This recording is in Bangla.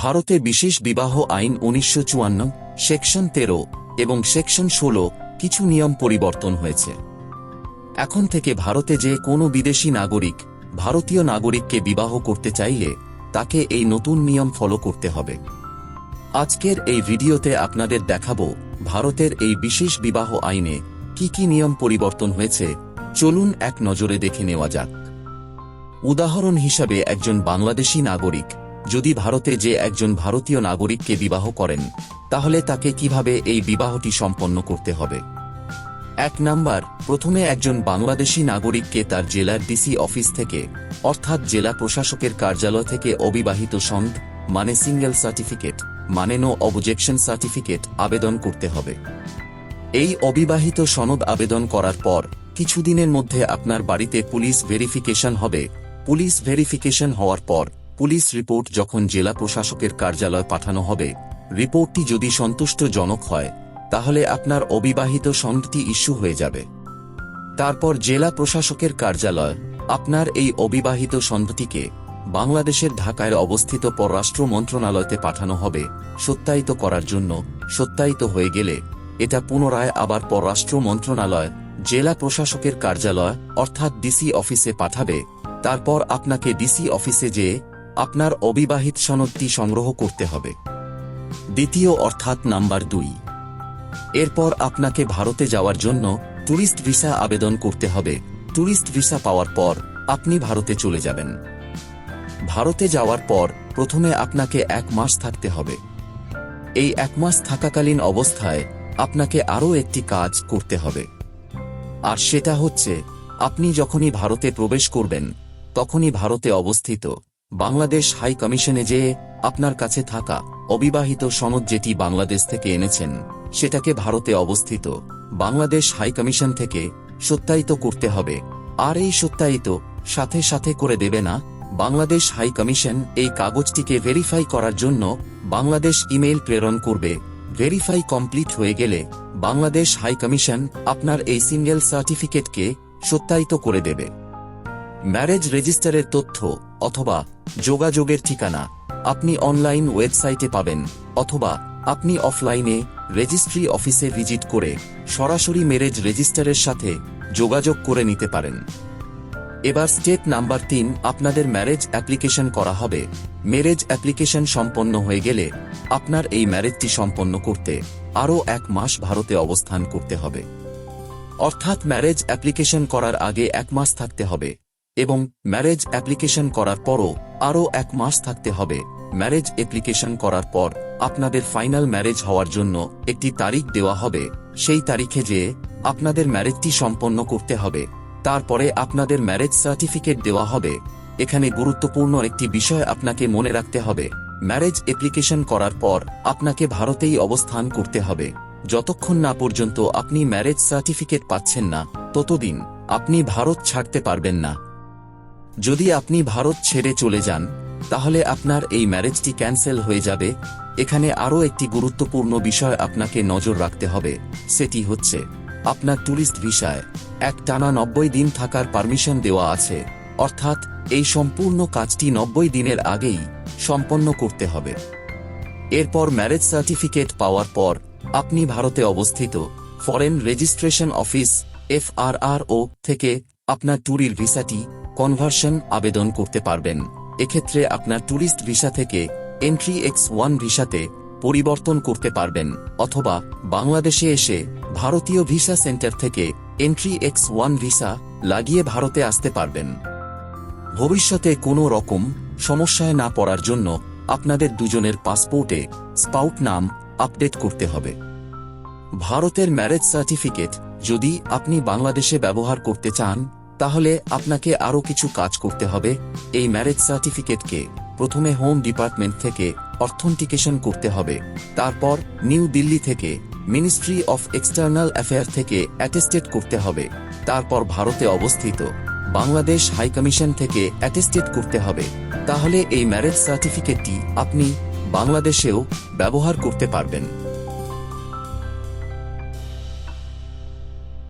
ভারতে বিশেষ বিবাহ আইন উনিশশো চুয়ান্ন, সেকশন তেরো এবং সেকশন ষোলো কিছু নিয়ম পরিবর্তন হয়েছে। এখন থেকে ভারতে যে কোনো বিদেশি নাগরিক, ভারতীয় নাগরিককে বিবাহ করতে চাইলে তাকে এই নতুন নিয়ম ফলো করতে হবে। আজকের এই ভিডিওতে আপনাদের দেখাবো ভারতের এই বিশেষ বিবাহ আইনে কি কি নিয়ম পরিবর্তন হয়েছে। চলুন এক নজরে দেখে নেওয়া যাক। উদাহরণ হিসাবে একজন বাংলাদেশী নাগরিক যদি ভারতে যে একজন ভারতীয় নাগরিককে বিবাহ করেন, তাহলে তাকে কীভাবে এই বিবাহটি সম্পন্ন করতে হবে? এক নাম্বার, প্রথমে একজন বাংলাদেশী নাগরিককে তার জেলার ডিসি অফিস থেকে, অর্থাৎ জেলা প্রশাসকের কার্যালয় থেকে অবিবাহিত সনদ মানে সিঙ্গেল সার্টিফিকেট মানে নো অবজেকশন সার্টিফিকেট আবেদন করতে হবে। এই অবিবাহিত সনদ আবেদন করার পর, কিছুদিনের মধ্যে আপনার বাড়িতে পুলিশ ভেরিফিকেশন হবে। পুলিশ ভেরিফিকেশন হওয়ার পর পুলিশ রিপোর্ট যখন জেলা প্রশাসকের কার্যালয় পাঠানো হবে, রিপোর্টটি যদি সন্তুষ্টজনক হয়, তাহলে আপনার অবিবাহিত সনদটি ইস্যু হয়ে যাবে। তারপর জেলা প্রশাসকের কার্যালয় আপনার এই অবিবাহিত সনদটিকে বাংলাদেশের ঢাকায় অবস্থিত পররাষ্ট্র মন্ত্রণালয়তে পাঠানো হবে সত্যায়িত করার জন্য সত্যায়িত হয়ে গেলে এটা পুনরায় আবার পররাষ্ট্র মন্ত্রণালয়, জেলা প্রশাসকের কার্যালয় অর্থাৎ ডিসি অফিসে পাঠাবে। তারপর আপনাকে ডিসি অফিসে যেয়ে আপনার অবিবাহিত সনদটি সংগ্রহ করতে হবে। দ্বিতীয় অর্থাৎ নাম্বার দুই। এরপর আপনাকে ভারতে যাওয়ার জন্য ট্যুরিস্ট ভিসা আবেদন করতে হবে। ট্যুরিস্ট ভিসা পাওয়ার পর আপনি ভারতে চলে যাবেন। ভারতে যাওয়ার পর প্রথমে আপনাকে এক মাস থাকতে হবে। এই এক মাস থাকাকালীন অবস্থায় আপনাকে আরও একটি কাজ করতে হবে। আর সেটা হচ্ছে, আপনি যখনই ভারতে প্রবেশ করবেন, তখনই ভারতে অবস্থিত। বাংলাদেশ হাই কমিশনে যে আপনার কাছে থাকা অবিবাহিত সনদ যেটি বাংলাদেশ থেকে এনেছেন, সেটাকে ভারতে অবস্থিত। বাংলাদেশ হাই কমিশন থেকে সত্যায়িত করতে হবে। আর এই সত্যায়িত সাথে সাথে করে দেবে না। বাংলাদেশ হাই কমিশন এই কাগজটিকে ভেরিফাই করার জন্য বাংলাদেশ ইমেইল প্রেরণ করবে। ভেরিফাই কমপ্লিট হয়ে গেলে বাংলাদেশ হাই কমিশন আপনার এই সিঙ্গেল সার্টিফিকেটকে সত্যায়িত করে দেবে। ম্যারেজ রেজিস্টারের তথ্য অথবা যোগাযোগের ঠিকানা আপনি অনলাইন ওয়েবসাইটে পাবেন অথবা আপনি অফলাইনে রেজিস্ট্রি অফিসে ভিজিট করে সরাসরি ম্যারেজ রেজিস্টারের সাথে যোগাযোগ করে নিতে পারেন। এবার স্টেপ নাম্বার তিন, আপনাদের ম্যারেজ অ্যাপ্লিকেশন করা হবে। ম্যারেজ অ্যাপ্লিকেশন সম্পন্ন হয়ে গেলে আপনার এই ম্যারেজটি সম্পন্ন করতে আরও এক মাস ভারতে অবস্থান করতে হবে। অর্থাৎ ম্যারেজ অ্যাপ্লিকেশন করার আগে এক মাস থাকতে হবে। এবং ম্যারেজ অ্যাপ্লিকেশন করার পরও আরও এক মাস থাকতে হবে। ম্যারেজ অ্যাপ্লিকেশন করার পর আপনাদের ফাইনাল ম্যারেজ হওয়ার জন্য একটি তারিখ দেওয়া হবে। সেই তারিখে যে আপনাদের ম্যারেজটি সম্পন্ন করতে হবে। তারপরে আপনাদের ম্যারেজ সার্টিফিকেট দেওয়া হবে। এখানে গুরুত্বপূর্ণ একটি বিষয় আপনাকে মনে রাখতে হবে। ম্যারেজ অ্যাপ্লিকেশন করার পর আপনাকে ভারতেই অবস্থান করতে হবে। যতক্ষণ না পর্যন্ত আপনি ম্যারেজ সার্টিফিকেট পাচ্ছেন না, ততদিন আপনি ভারত ছাড়তে পারবেন না। যদি আপনি ভারত ছেড়ে চলে যান, তাহলে আপনার এই ম্যারেজটি ক্যান্সেল হয়ে যাবে। এখানে আরও একটি গুরুত্বপূর্ণ বিষয় আপনাকে নজর রাখতে হবে, সেটি হচ্ছে, আপনার ট্যুরিস্ট ভিসায় এক টানা নব্বই দিন থাকার পারমিশন দেওয়া আছে। অর্থাৎ, এই সম্পূর্ণ কাজটি নব্বই দিনের আগেই সম্পন্ন করতে হবে। এরপর ম্যারেজ সার্টিফিকেট পাওয়ার পর, আপনি ভারতে অবস্থিত ফরেন রেজিস্ট্রেশন অফিস এফআরআরও থেকে আপনার ট্যুরির ভিসাটি কনভার্সন আবেদন করতে পারবেন। এক্ষেত্রে আপনার ট্যুরিস্ট ভিসা থেকে এন্ট্রি এক্স ওয়ান ভিসাতে পরিবর্তন করতে পারবেন, অথবা বাংলাদেশে এসে ভারতীয় ভিসা সেন্টার থেকে এন্ট্রি এক্স ওয়ান ভিসা লাগিয়ে ভারতে আসতে পারবেন। ভবিষ্যতে কোনো রকম সমস্যায় না পড়ার জন্য আপনাদের দুজনের পাসপোর্টে স্পাউট নাম আপডেট করতে হবে। ভারতের ম্যারেজ সার্টিফিকেট যদি আপনি বাংলাদেশে ব্যবহার করতে চান তাহলে আপনাকে আরও কিছু কাজ করতে হবে। এই ম্যারেজ সার্টিফিকেটকে প্রথমে হোম ডিপার্টমেন্ট থেকে অর্থন্টিকেশন করতে হবে। তারপর নিউ দিল্লি থেকে মিনিস্ট্রি অফ এক্সটার্নাল অ্যাফেয়ার থেকে অ্যাটেস্টেড করতে হবে। তারপর ভারতে অবস্থিত বাংলাদেশ হাই কমিশন থেকে অ্যাটেস্টেড করতে হবে। তাহলে এই ম্যারেজ সার্টিফিকেটটি আপনি বাংলাদেশেও ব্যবহার করতে পারবেন।